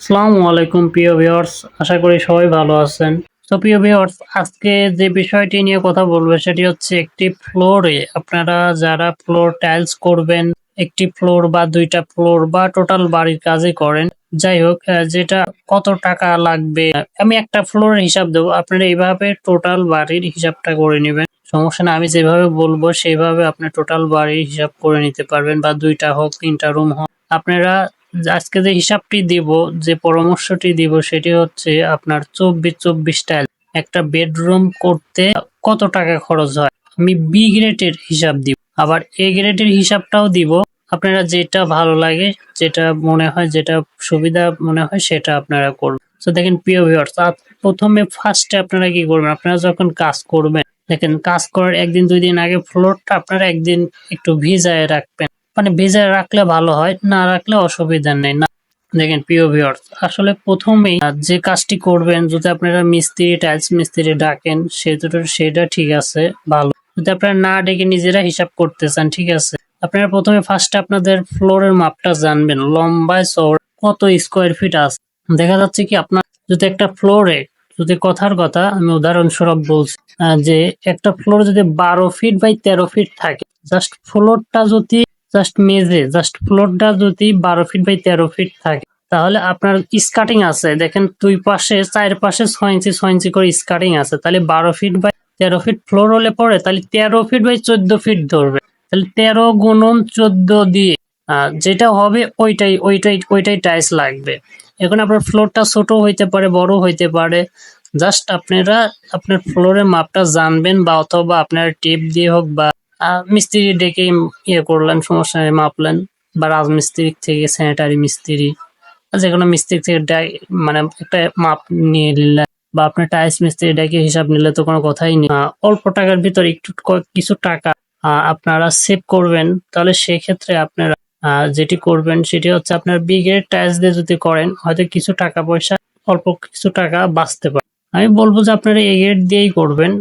আসসালামু আলাইকুম প্রিয় ভিউয়ার্স। আশা করি সবাই ভালো আছেন। তো, প্রিয় ভিউয়ার্স, আজকে যে বিষয়টি নিয়ে কথা বলব, সেটি হচ্ছে একটি ফ্লোরে আপনারা যারা ফ্লোর টাইলস করবেন, একটি ফ্লোর বা দুইটা ফ্লোর বা টোটাল বাড়ির কাজই করেন, যাই হোক যেটা কত টাকা লাগবে, আমি একটা ফ্লোরের হিসাব দেবো, আপনারা এইভাবে টোটাল বাড়ির হিসাবটা করে নেবেন। সমস্যা না, আমি যেভাবে বলব, সেইভাবে আপনি টোটাল বাড়ির হিসাব করে নিতে পারবেন, বা দুইটা হোক, তিনটা রুম হোক। আপনারা আজকে যে হিসাবটি দিব, যে পরামর্শটি দিব, সেটি হচ্ছে আপনার চব্বিশ চব্বিশ টাইল। একটা বেডরুম করতে কত টাকা খরচ হয়? আমি বি গ্রেডের হিসাব দিব। আবার এ গ্রেডের হিসাবটাও দিব। আপনারা যেটা ভালো লাগে, যেটা মনে হয়, যেটা সুবিধা মনে হয়, সেটা আপনারা করবেন। তো দেখেন, প্রিয় ভিউয়ার্স প্রথমে ফার্স্টে আপনারা কি করবেন? আপনারা যখন কাজ করবেন, দেখেন, কাজ করার একদিন, দুই দিন আগে ফ্লোরটা আপনারা একদিন একটু ভিজায় রাখবেন। মানে ভেজে রাখলে ভালো হয়, না রাখলে অসুবিধা নেই। না, দেখেন প্রিয় ভিউয়ার্স আসলে প্রথমেই যে কাজটি করবেন, যদি আপনারা মিস্ত্রি টাইলস মিস্ত্রি ডাকেন সেটা সেটা ঠিক আছে, ভালো। যদি আপনারা না ডেকে নিজেরা হিসাব করতে চান, ঠিক আছে। আপনারা প্রথমে ফার্স্টে আপনাদের ফ্লোরের মাপটা জানবেন, লম্বায় চওড়া, কত স্কোয়ার ফিট আছে। দেখা যাচ্ছে কি আপনার যদি একটা ফ্লোরে যদি কথার কথা আমি উদাহরণস্বরূপ বলছি যে একটা ফ্লোর যদি বারো ফিট বাই তেরো ফিট থাকে জাস্ট ফ্লোরটা যদি জাস্ট মেজে জাস্ট ফ্লোরটা যদি বারো ফিট বাই তেরো ফিট থাকে, তাহলে আপনার স্কার্টিং আছে। দেখেন দুই পাশে, চার পাশে ছয় ইঞ্চি ছয় ইঞ্চি করে স্কার্টিং আছে। তাহলে বারো ফিট বাই তেরো ফিট ফ্লোর হলে পরে তাহলে তেরো ফিট বাই চোদ্দ ফিট ধরবে। তাহলে তেরো গুণন চোদ্দ দিয়ে যেটা হবে ওইটাই ওইটাই ওইটাই টাইস লাগবে। এখন আপনার ফ্লোরটা ছোট হইতে পারে, বড় হইতে পারে। জাস্ট আপনারা আপনার ফ্লোরের মাপটা জানবেন বা অথবা আপনার টেপ দিয়ে হোক বা মিস্ত্রি ডেকে ইয়ে করলেন, সমস্যা মাপলেন। বা রাজমিস্ত্রি থেকে স্যানিটারি মিস্ত্রি, যে কোনো মিস্ত্রি থেকে মানে একটা মাপ নিয়ে নিলেন। বা আপনার টাইলস মিস্ত্রি ডেকে হিসাব নিলে তো কোনো কথাই নেই। অল্প টাকার ভিতর একটু কিছু টাকা আপনারা সেভ করবেন। তাহলে সেক্ষেত্রে আপনারা যেটি করবেন সেটি হচ্ছে আপনার বিগের টাইলস দিয়ে যদি করেন, হয়তো কিছু টাকা পয়সা, অল্প কিছু টাকা বাঁচতে পারে। আমি বলব যে আপনারা গেট দিয়েই করবেন।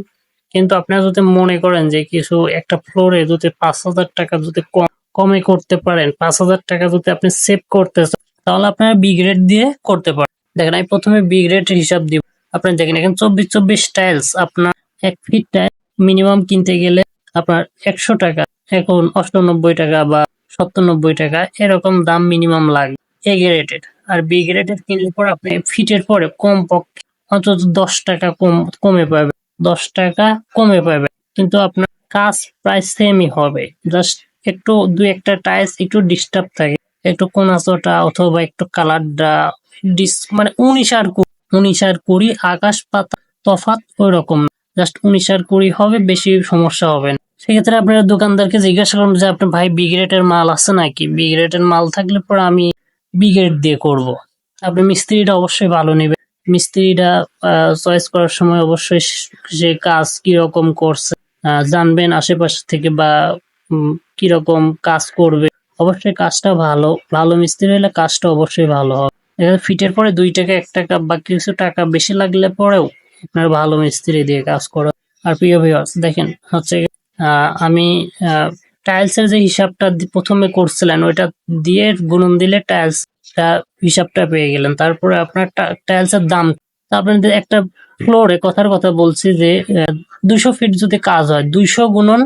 কিন্তু আপনারা যদি মনে করেন যে কিছু একটা ফ্লোরে যদি পাঁচ হাজার টাকা যদি কম করতে পারেন, পাঁচ হাজার টাকা যদি আপনি সেভ করতে চান, তাহলে আপনারা বি গ্রেড দিয়ে করতে পারেন। দেখেন, আমি প্রথমে বি গ্রেড হিসাব দিব। আপনার দেখেন, এখন চব্বিশ চব্বিশ টাইলস আপনার এক ফিট টাইল মিনিমাম কিনতে গেলে আপনার একশো টাকা, এখন অষ্টানব্বই টাকা বা সত্তানব্বই টাকা, এরকম দাম মিনিমাম লাগবে এ গ্রেডের আর বি গ্রেডের কিনলে পরে আপনি ফিটের পরে কম পক্ষে অন্তত দশ টাকা কম, কমে পাবে দশ টাকা কমে পাবে। কিন্তু আপনার কাজ প্রায় সেমই হবে। জাস্ট একটু দু একটা টাইলস একটু ডিস্টার্ব থাকে। একটু কোনাচোটা অথবা একটু কালারটা ডিস মানে উনিশ আর উনিশ আর কুড়ি আকাশ পাতা তফাৎ ওই রকম জাস্ট উনিশ আর কুড়ি হবে, বেশি সমস্যা হবে না। সেক্ষেত্রে আপনারা দোকানদারকে জিজ্ঞাসা করুন যে, আপনার ভাই বি গ্রেডের মাল আছে নাকি? বি গ্রেডের মাল থাকলে পরে আমি বি গ্রেড দিয়ে করব। আপনি মিস্ত্রিটা অবশ্যই ভালো নেবে মিস্ত্রিটা চয়েস করার সময় অবশ্যই সে কাজ কীরকম করছে জানবেন আশেপাশ থেকে বা কীরকম কাজ করবে। অবশ্যই কাজটা ভালো ভালো মিস্ত্রি হলে কাজটা অবশ্যই ভালো হবে। এখানে ফিটের পরে দুই টাকা, এক টাকা বা কিছু টাকা বেশি লাগলে পরেও আপনার ভালো মিস্ত্রি দিয়ে কাজ করা। আর প্রিয় ভিউয়ার্স দেখেন হচ্ছে আমি টাইলসের যে হিসাবটা প্রথমে করছিলেন, ওইটা দিয়ে গুণন দিলে টাইলস হিসাবটা পেয়ে গেলেন। তারপরে আপনার টাইলসের দাম। তা আপনাদের একটা ফ্লোরে কথার কথা বলছি যে দুশো ফিট যদি কাজ হয় দুইশো গুণন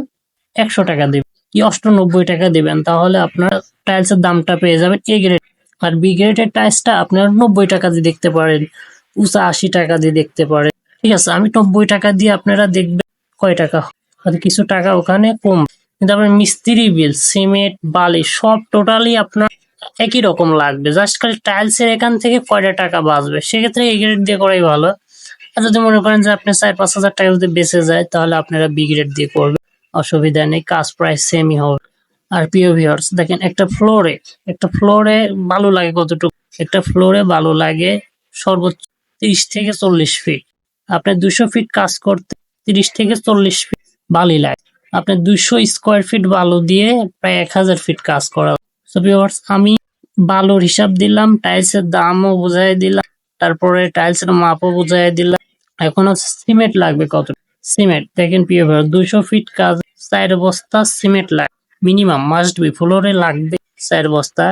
একশো টাকা দিবেন। কি অষ্টানব্বই টাকা দেবেন, তাহলে আপনার টাইলসের দামটা পেয়ে যাবেন এ গ্রেড আর বি গ্রেডের টাইলসটা আপনার নব্বই টাকা দিয়ে দেখতে পারেন। উঁচা আশি টাকা দিয়ে দেখতে পারেন। ঠিক আছে, আমি নব্বই টাকা দিয়ে আপনারা দেখবেন কয় টাকা। হয়। হয়তো কিছু টাকা ওখানে কম। কিন্তু আপনার মিস্ত্রি বিল সিমেন্ট বালি, সব টোটালি আপনার একই রকম লাগবে। জাস্ট খালি টাইলসের এখান থেকে কয়টা টাকা বাঁচবে? সেক্ষেত্রে এই গ্রেড দিয়ে করাই ভালো। আর যদি মনে করেন যে আপনার চার পাঁচ হাজার টাকা যদি বেঁচে যায়, তাহলে আপনারা বি গ্রেড দিয়ে করবেন। অসুবিধা নেই, কাজ প্রায় সেমই হবে। আর প্রিয় ভিউয়ার্স দেখেন একটা ফ্লোরে একটা ফ্লোরে ভালো লাগে কতটুকু? একটা ফ্লোরে ভালো লাগে সর্বোচ্চ তিরিশ থেকে চল্লিশ ফিট আপনার দুশো ফিট কাজ করতে তিরিশ থেকে চল্লিশ ফিট বালি লাগে। আপনার দুশো স্কোয়ার ফিট বালু দিয়ে প্রায় এক হাজার ফিট কাজ করা সো ভিউয়ার্স আমি বালুর হিসাব দিলাম টাইলসের দামও বুঝাই দিলাম, তারপরে টাইলসের মাপও বুঝাই দিলাম। এখন সিমেন্ট লাগবে কত? সিমেন্ট দেখেন প্রিয় ভিউয়ার দুশো ফিট কাজ, চার বস্তা সিমেন্ট লাগবে মিনিমাম মাস্ট বি ফ্লোরে লাগবে চার বস্তা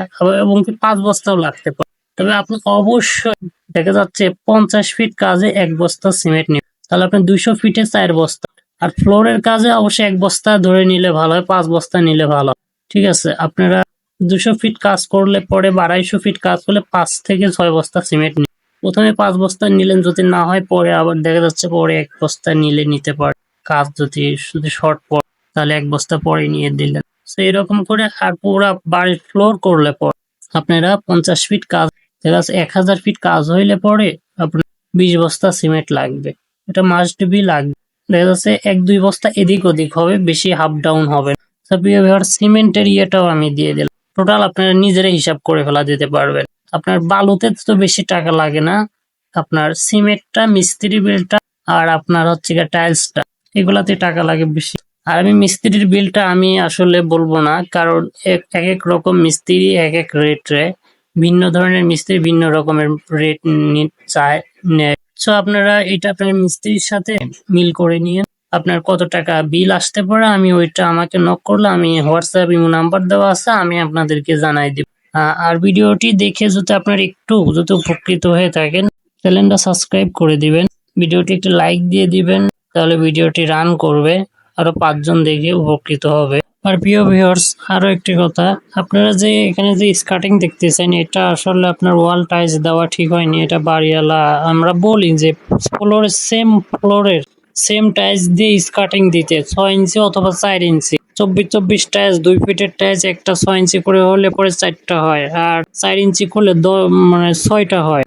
এবং কি পাঁচ বস্তাও লাগতে পারে। তবে আপনি অবশ্যই দেখা যাচ্ছে পঞ্চাশ ফিট কাজে এক বস্তা সিমেন্ট নেবেন তাহলে আপনি দুইশো ফিটে চার বস্তা। আর ফ্লোরের কাজে অবশ্যই এক বস্তা ধরে নিলে ভালো হয়, পাঁচ বস্তা নিলে ভালো। ঠিক আছে, আপনারা দুশো ফিট কাজ করলে পরে বা আড়াইশো ফিট কাজ করলে পাঁচ থেকে ছয় বস্তা সিমেন্ট নিন প্রথমে পাঁচ বস্তা নিলেন, যদি না হয় পরে আবার দেখা যাচ্ছে পরে এক বস্তা নিলে নিতে পারে। কাজ যদি শুধু শর্ট পড়ে, তাহলে এক বস্তা পরে নিয়ে দিলেন। তো এরকম করে আর পুরো বাড়ির ফ্লোর করলে পর আপনারা পঞ্চাশ ফিট কাজ, দেখা যাচ্ছে এক হাজার ফিট কাজ হইলে পরে আপনার বিশ বস্তা সিমেন্ট লাগবে। এটা মাস্ট বি লাগবে। দেখা যাচ্ছে এক দুই বস্তা এদিক ওদিক হবে, বেশি হাফ ডাউন হবে সিমেন্টের ইয়েটাও আমি দিয়ে দিলাম। টোটাল আপনারা নিজেরাই হিসাব করে ফেলা দিতে পারবেন। আপনার বালুতে তো বেশি টাকা লাগে না। আপনার সিমেন্টটা, মিস্ত্রি বিলটা আর আপনার হচ্ছে টাইলসটা, এগুলাতে টাকা লাগে বেশি। আর আমি মিস্ত্রির বিলটা আমি আসলে বলব না, কারণ এক এক রকম মিস্ত্রি, এক এক রেট ভিন্ন ধরনের মিস্ত্রি ভিন্ন রকমের রেট চায়, নেয়। সো আপনারা এটা আপনার মিস্ত্রির সাথে মিল করে নিয়ে আপনার কত টাকা বিল আসতে পারে, আমি ওইটা আমাকে নক করলে আমি হোয়াটসঅ্যাপ ইমো নাম্বার দেওয়া আছে, আমি আপনাদেরকে জানাই দিব। আর ভিডিওটি দেখে যদি আপনার একটু যদি উপকৃত হয়ে থাকেন চ্যানেলটা সাবস্ক্রাইব করে দিবেন, ভিডিওটি একটু লাইক দিয়ে দিবেন, তাহলে ভিডিওটি রান করবে, আরও পাঁচজন দেখে উপকৃত হবে। আর প্রিয় ভিউয়ার্স আরও একটি কথা, আপনারা যে এখানে যে স্কার্টিং দেখতেছেন, এটা আসলে আপনার ওয়াল টাইলস দেওয়া ঠিক হয়নি, এটা বাড়িওয়ালা, আমরা বলি যে ফ্লোরের সেম ফ্লোরের সেম টাইলস দিয়ে স্কার্টিং দিতে ছয় ইঞ্চি অথবা চার ইঞ্চি। চব্বিশ চব্বিশ টাইলস, দুই ফিটের টাইলস, একটা ছয় ইঞ্চি করে হলে পরে চারটা হয় আর চার ইঞ্চি করলে মানে ছয়টা হয়।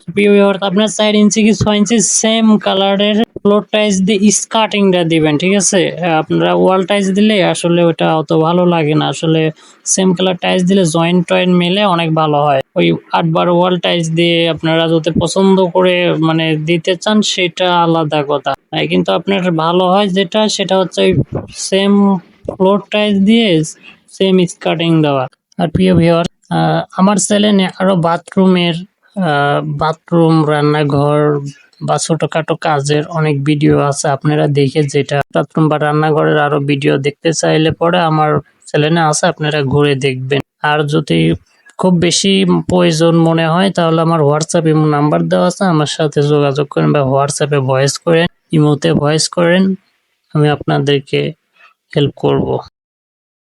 আপনার চার ইঞ্চি কি ছয় ইঞ্চি সেম কালারের ফ্লোর টাইলস দিয়ে স্কার্টিংটা দিবেন, ঠিক আছে? আপনারা ওয়াল টাইলস দিলে আসলে ওটা অত ভালো লাগে না। আসলে সেম কালার টাইলস দিলে জয়েন্ট টয়েন্ট মেলে অনেক ভালো হয়। ওই আট বারো ওয়াল টাইলস দিয়ে আপনারা যাতে পছন্দ করে মানে দিতে চান সেটা আলাদা কথা। কিন্তু আপনার ভালো হয় যেটা, সেটা হচ্ছে ওই সেম ফ্লোর টাইলস দিয়ে সেম স্কার্টিং দেওয়া। আর প্রিয় ভিওর আমার চ্যানেলে আরও বাথরুমের বাথরুম রান্নাঘর বা ছোটখাটো কাজের অনেক ভিডিও আছে। আপনারা দেখে যেটা বাথরুম বা রান্নাঘরের আরও ভিডিও দেখতে চাইলে পরে আমার চ্যানেলে আছে আপনারা ঘুরে দেখবেন। আর যদি খুব বেশি প্রয়োজন মনে হয়, তাহলে আমার হোয়াটসঅ্যাপ ইমো নাম্বার দেওয়া আছে। আমার সাথে যোগাযোগ করেন বা হোয়াটসঅ্যাপে ভয়েস করেন, ইমোতে ভয়েস করেন। আমি আপনাদেরকে হেল্প করব